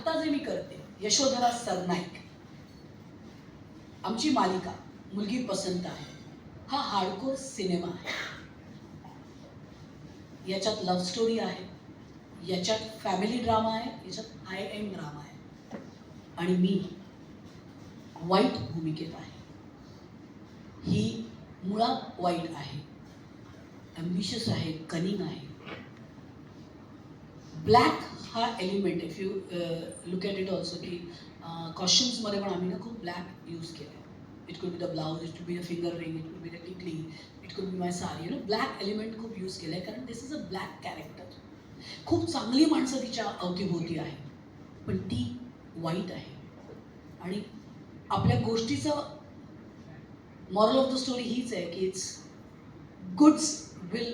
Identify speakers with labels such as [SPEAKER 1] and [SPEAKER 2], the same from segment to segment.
[SPEAKER 1] आत्ता जे मी करते यशोधरा सरनाईक. आमची मालिका मुलगी पसंत आहे. हा हार्डकोर सिनेमा आहे. याच्यात लव्ह स्टोरी आहे. याच्यात फॅमिली ड्रामा आहे. याच्यात हाय एंड ड्रामा आहे. आणि मी वाईट भूमिकेत आहे. ही मुळात वाईट आहे. ॲम्बिशियस आहे. कनिंग आहे. ब्लॅक हा element if you look at it also की कॉस्ट्युम्समध्ये पण आम्ही ना खूप ब्लॅक यूज केलं it could B the blouse it could be the finger ring it could be the tikli it could be my sari you know black element खूप use केलं आहे कारण this is a black character खूप चांगली माणसं तिच्या अवतीभोवती आहे पण ती वाईट आहे. आणि आपल्या गोष्टीचं मॉरल ऑफ द स्टोरी हीच आहे की it's goods will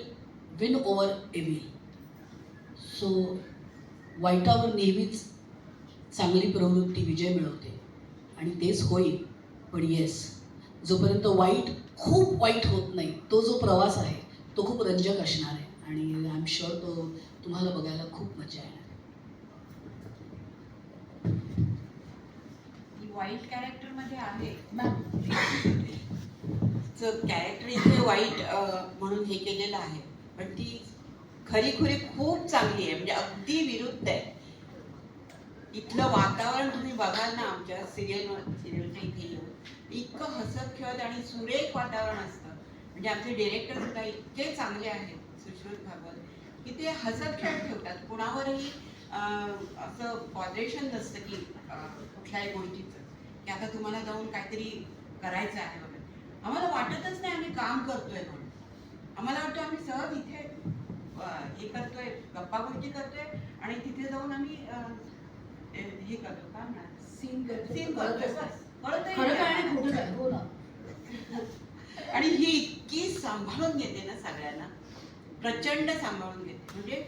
[SPEAKER 1] win over evil so वाईटावर नेहमीच चांगली प्रवृत्ती विजय मिळवते. आणि तेच होईल. पण येस जोपर्यंत वाईट खूप वाईट होत नाही तो जो प्रवास आहे तो खूप रंजक असणार आहे. आणि आय एम शुअर तो तुम्हाला बघायला खूप मजा येणार आहे.
[SPEAKER 2] वाईट कॅरेक्टरमध्ये आहे.
[SPEAKER 1] मॅम
[SPEAKER 2] कॅरेक्टर इथे वाईट म्हणून हे केलेलं आहे. पण ती खरी खुरी खूप चांगली आहे. म्हणजे अगदी विरुद्ध आहे. इथलं वातावरण तुम्ही बघाल ना आमच्या सिरियल सिरियलच्या इथे येऊन इतकं हसत खेळत आणि सुरेख वातावरण असतं. म्हणजे आमचे डिरेक्टर सुद्धा इतके चांगले आहेत सुश्रुत भागवत की ते हसत खेळत ठेवतात. कुणावरही असं बॉदरेशन नसतं की कुठल्याही गोष्टीचं की आता तुम्हाला जाऊन काहीतरी करायचं आहे वगैरे. आम्हाला वाटतच नाही आम्ही काम करतोय म्हणून. आम्हाला वाटतं आम्ही सहज इथे हे करतोय गप्पा गोष्टी करतोय आणि तिथे जाऊन आम्ही हे हे करतो काय म्हणा
[SPEAKER 1] सीन
[SPEAKER 2] सीन करतोय बस.
[SPEAKER 1] आणि हो
[SPEAKER 2] आणि ही इतकी सांभाळून घेते ना सगळ्यांना. प्रचंड सांभाळून घेते. म्हणजे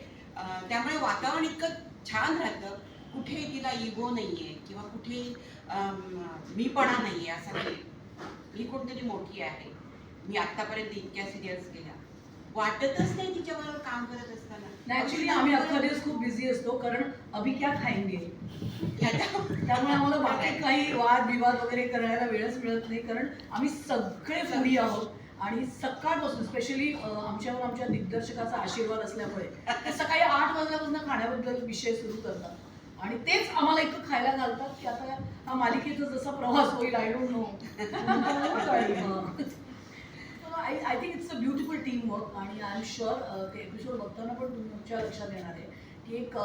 [SPEAKER 2] त्यामुळे वातावरण इतकं छान राहतं. कुठे तिला इगो नाहीये किंवा कुठे मीपणा नाहीये असं मी कोणतरी मोठी आहे. मी आतापर्यंत इतक्या सिरियल्स केल्या. वाटतच नाही तिच्याबरोबर काम करत असताना.
[SPEAKER 1] ऍक्च्युली आम्ही अख्खा दिवस खूप बिझी असतो कारण अभि क्या खाएंगे? त्यामुळे आम्हाला बाकी काही वाद विवाद वगैरे करायला वेळच मिळत नाही कारण आम्ही सगळे फुडी आहोत. आणि सकाळपासून स्पेशली आमच्यावर आमच्या दिग्दर्शकाचा आशीर्वाद असल्यामुळे ते सकाळी आठ वाजल्यापासून खाण्याबद्दल विषय सुरू करतात. आणि तेच आम्हाला इतकं खायला घालतात की आता हा मालिकेचा जसा प्रवास होईल I don't know I I think it's a beautiful team work आणि आय एम शुअर ते एपिसोड बघताना पण तुमच्या लक्षात येणार आहे की एक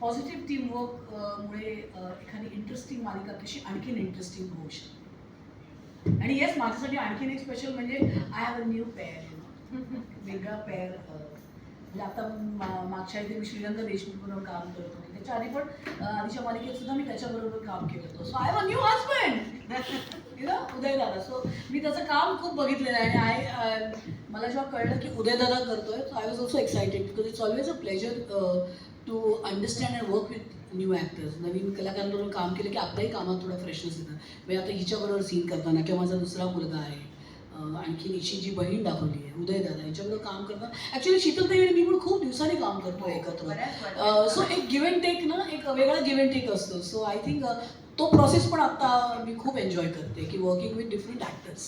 [SPEAKER 1] पॉझिटिव्ह टीम वर्क मुळे uh, एखादी इंटरेस्टिंग मालिका कशी आणखीन इंटरेस्टिंग होऊ शकते. आणि येस माझ्यासाठी आणखीन एक स्पेशल म्हणजे I have a new pair वेगळा पेअर uh, म्हणजे आता मागच्या इथे मी श्रीरंग देशमुख बरोबर काम करत होते. त्याच्या आधी पण uh, आधीच्या मालिकेत सुद्धा मी त्याच्याबरोबर काम केलं होतं. So I have a new husband you know उदयदादा. So मी त्याचं काम खूप बघितलेलं आहे आणि आय मला जेव्हा कळलं की उदयदादा करतोय so I was also excited because it's always a pleasure to understand and work with new actors नवीन कलाकारांबरोबर काम केलं की आपल्याही कामात थोडा फ्रेशनेस येतं. म्हणजे आता हिच्याबरोबर सीन करताना किंवा माझा दुसरा मुलगा आहे अं, आणखीन हिची जी बहीण दाखवली आहे उदयदादा यांच्याबरोबर काम करताना. ॲक्च्युली शीतलताई आणि मी पण खूप दिवसांनी काम करतो एकत्र. सो एक गिव्ह अँड टेक ना एक वेगळा गिव्ह अँड टेक असतो. सो आय थिंक तो प्रोसेस पण आता मी खूप एन्जॉय करते की वर्किंग विथ डिफरंट ॲक्टर्स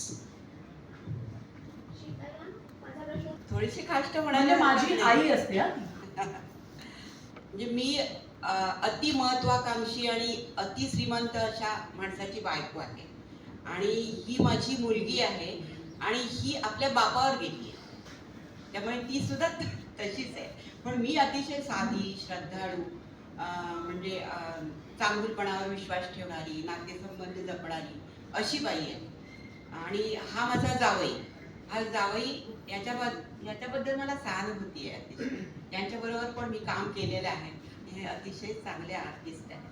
[SPEAKER 2] थोडीशी काष्ट
[SPEAKER 1] म्हणजे
[SPEAKER 2] म्हणाली
[SPEAKER 1] माझी आई असते हा.
[SPEAKER 2] म्हणजे मी अति महत्वाकांक्षी आणि अति श्रीमंत अशा माणसाची बायको आहे. आणि ही माझी मुलगी आहे आणि ही आपल्या बापावर गेली आहे. त्यामुळे ती सुद्धा तशीच आहे. पण मी अतिशय साधी श्रद्धाळू म्हणजे चांगुलपणावर विश्वास ठेवणारी नातेसंबंध जपणारी अशी बाई आहे. आणि हा माझा जावई. हा जावई याच्याबद्दल याच्याबद्दल मला सहानुभूती आहे अतिशय. यांच्याबरोबर पण मी काम केलेलं आहे. हे अतिशय चांगले आर्टिस्ट
[SPEAKER 1] आहे.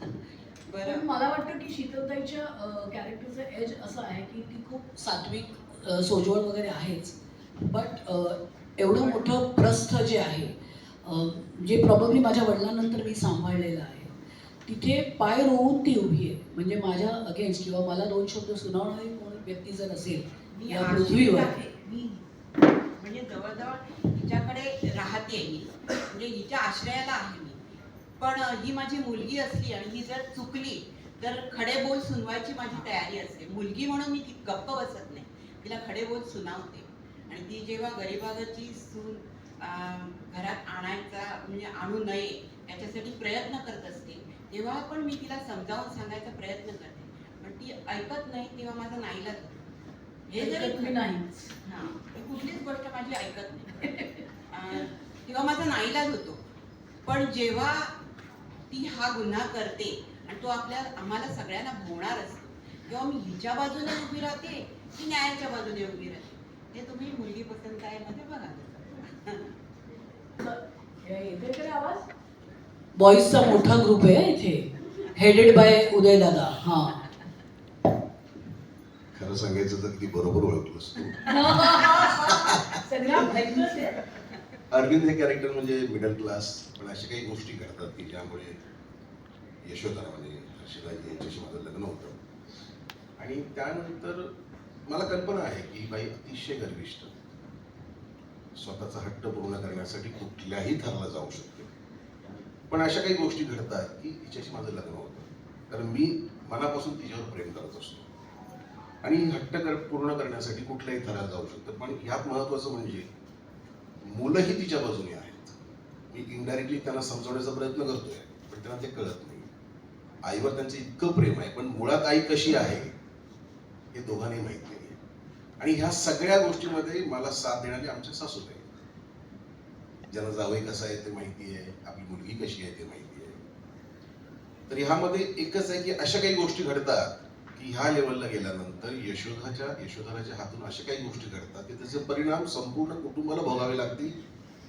[SPEAKER 2] बरं.
[SPEAKER 1] मला वाटतं की शीतलताईच्या कॅरेक्टरचं एज असं आहे की ती खूप सात्विक सोजवळ वगैरे आहेच. बट एवढं मोठं प्रस्थ जे आहे जे प्रॉब्ली माझ्या वडिलांनंतर मी सांभाळलेलं आहे. तिथे पाय रोवून ती उभी आहे. म्हणजे माझ्या अगेन्स्ट किंवा मला दोन शब्द सुनावणारी कोणी व्यक्ती जर असेल या पृथ्वीवर.
[SPEAKER 2] म्हणजे जवळजवळ हिच्याकडे राहते मी. म्हणजे हिच्या आश्रयाला आहे मी. पण ही माझी मुलगी असली आणि ही जर चुकली तर खडे बोल सुनवायची माझी तयारी असते. मुलगी म्हणून मी ती गप्प बसत नाही. तिला खडे बोल सुनावते. आणि ती जेव्हा गरिबाची सून म्हणजे आणू नये याच्यासाठी प्रयत्न करत असते. तेव्हा पण मी तिला समजावून सांगायचा प्रयत्न करते. पण ती ऐकत नाही तेव्हा माझा नाईलाज. हे जरी
[SPEAKER 1] नाही
[SPEAKER 2] हा कुठलीच गोष्ट माझी ऐकत नाही. तेव्हा माझा नाईलाज होतो. पण जेव्हा ती हा गुन्हा करते आणि तो आपल्या आम्हाला सगळ्यांना भोवणार असतो तेव्हा मी हिच्या बाजूने उभी राहते की न्यायाच्या बाजूने उभी राहते. हे तुम्ही मुलगी पसंत आहे मध्ये बघा.
[SPEAKER 1] बॉईजचा मोठा ग्रुप आहे इथे. हेडेड बाय उदय दादा हा.
[SPEAKER 3] खरं सांगायचं तर ती बरोबर ओळखलंस अरविंद हे कॅरेक्टर म्हणजे मिडल क्लास पण अशा काही गोष्टी घडतात की ज्यामुळे यशोधरा म्हणजे हर्षदाजी यांच्याशी माझं लग्न होतं. आणि त्यानंतर मला कल्पना आहे की बाई अतिशय गर्विष्ठ स्वतःचा हट्ट पूर्ण करण्यासाठी कुठल्याही थराला जाऊ शकते. पण अशा काही गोष्टी घडतात की हिच्याशी माझं लग्न होतं. कारण मी मनापासून तिच्यावर प्रेम करत असतो. आणि हट्ट कर पूर्ण करण्यासाठी कुठल्याही थराला जाऊ शकतं. पण ह्यात महत्वाचं म्हणजे मुलंही तिच्या बाजूने आहेत. मी इनडायरेक्टली त्यांना समजवण्याचा प्रयत्न करतोय पण त्यांना ते कळत नाही. आईवर त्यांचं इतकं प्रेम आहे पण मुळात आई कशी आहे हे दोघांनाही माहीत नाही आणि ह्या सगळ्या गोष्टीमध्ये मला साथ देणारे आमचे सासूबाई ज्यांना जावई कसा आहे ते माहिती आहे आपली मुलगी कशी आहे ते माहिती आहे. तर ह्यामध्ये एकच आहे की अशा काही गोष्टी घडतात की ह्या लेवलला गेल्यानंतर यशोधाच्या यशोधराच्या हातून अशा काही गोष्टी घडतात की त्याचे परिणाम संपूर्ण कुटुंबाला भोगावे लागतील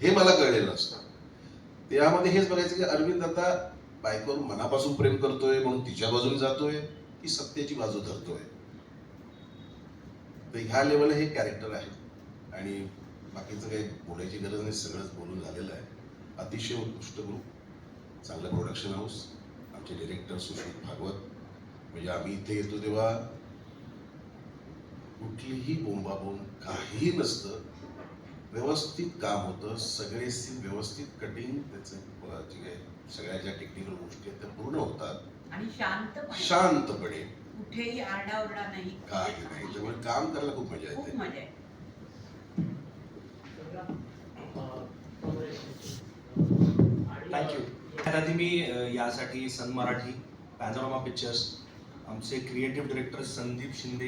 [SPEAKER 3] हे मला कळलेलं असतं त्यामध्ये हेच बघायचं की अरविंद आता बायकोवर मनापासून प्रेम करतोय म्हणून तिच्या बाजूने जातोय की सत्तेची बाजू धरतोय. तर ह्या लेवलला हे कॅरेक्टर आहे. आणि बाकीचं काही बोलायची गरज नाही सगळंच बोलून झालेलं आहे. अतिशय उत्कृष्ट ग्रुप चांगलं प्रोडक्शन हाऊस आमचे डिरेक्टर सुशील भागवत. म्हणजे आम्ही इथे येतो तेव्हा कुठलीही बोंबाबोंब काहीही नसतं. व्यवस्थित काम होतं. सगळे सीन व्यवस्थित कटिंग त्याचं जे काही सगळ्या ज्या टेक्निकल गोष्टी आहेत त्या पूर्ण होतात.
[SPEAKER 2] शांतपणे. कुठेही आरडाओरडा नाही.
[SPEAKER 3] काही नाही. त्यामुळे काम करायला खूप मजा
[SPEAKER 2] खूप
[SPEAKER 3] येते.
[SPEAKER 2] मजा आहे
[SPEAKER 4] थँक्यू मी अ, यासाठी सन मराठी पॅनोरामा पिक्चर्स आमचे creative director Sandeep Shinde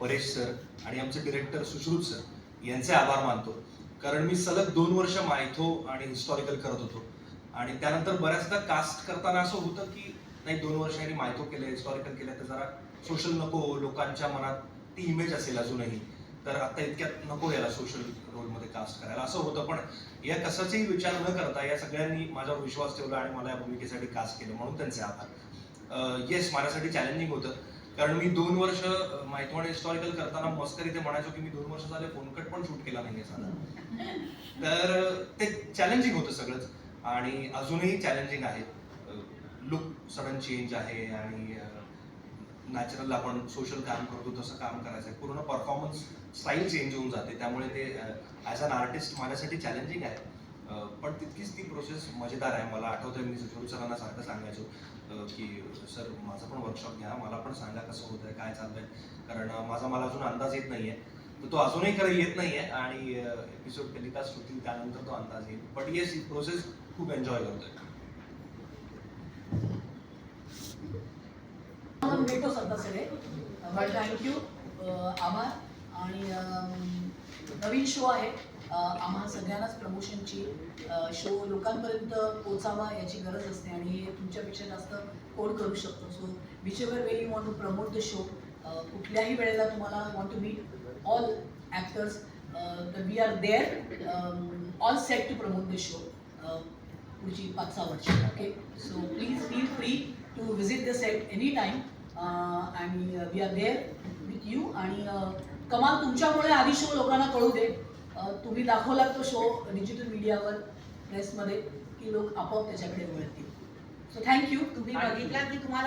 [SPEAKER 4] Paresh sir आणि आमचे डिरेक्टर सुश्रुत सर यांचे आभार मानतो. कारण मी सलग दोन वर्ष मायथो आणि हिस्टॉरिकल करत होतो. आणि त्यानंतर बऱ्याचदा कास्ट करताना असं होतं की नाही दोन वर्षांनी मायतो केलं हिस्टॉरिकल केलं तर जरा सोशल नको लोकांच्या मनात ती इमेज असेल अजूनही. तर आता इतक्यात नको याला सोशल रोलमध्ये कास्ट करायला. असं होतं पण या कशाचाही विचार न करता या सगळ्यांनी माझ्यावर विश्वास ठेवला आणि मला या भूमिकेसाठी कास्ट केलं म्हणून त्यांचे आभार. येस माझ्यासाठी चॅलेंजिंग होतं कारण मी दोन वर्ष माहिती हिस्टॉरिकल करताना मस्करी ते म्हणायचो की मी दोन वर्ष झाले फोनकट पण शूट केला नाहीये साधा. तर ते चॅलेंजिंग होतं सगळंच आणि अजूनही चॅलेंजिंग आहे. लुक सडन चेंज आहे आणि नॅचरल आपण सोशल काम करतो तसं काम करायचं आहे पूर्ण परफॉर्मन्स स्टाईल चेंज होऊन जाते. त्यामुळे ते ॲज अन आर्टिस्ट माझ्यासाठी चॅलेंजिंग आहे. पण तितकीच ती प्रोसेस मजेदार आहे. मला आठवतंय मी सुशोर सरांना सारखं सांगायचो की सर माझा पण वर्कशॉप घ्या. मला पण सांगा कसं होतंय काय चाललंय. कारण माझा मला अजून अंदाज येत नाही आहे तर तो अजूनही खरं येत आहे आणि एपिसोड टेलिकास्ट होतील त्यानंतर तो अंदाज येईल. बट येस ही प्रोसेस खूप एन्जॉय करतोय
[SPEAKER 1] आपण भेटू आता सगळे बट थँक्यू आभार आणि नवीन शो आहे. आम्हा सगळ्यांनाच प्रमोशनची शो लोकांपर्यंत पोचावा याची गरज असते आणि हे तुमच्यापेक्षा जास्त कोण करू शकतो? So whichever way you want to promote the show कुठल्याही वेळेला तुम्हाला want to meet all actors we are there all set to promote the show पुढची पाच सहा वर्ष okay so please feel free to visit the set any time आणि we are there with you आणि uh, कमाल तुमच्यामुळे आधी show लोकांना कळू दे. Uh, तुम्ही दाखवलात तो शो डिजिटल मीडियावर प्रेसमध्ये की लोक आपोआप त्याच्याकडे वळतील. सो थँक्यू
[SPEAKER 2] तुम्ही बघितलात की तुम्हाला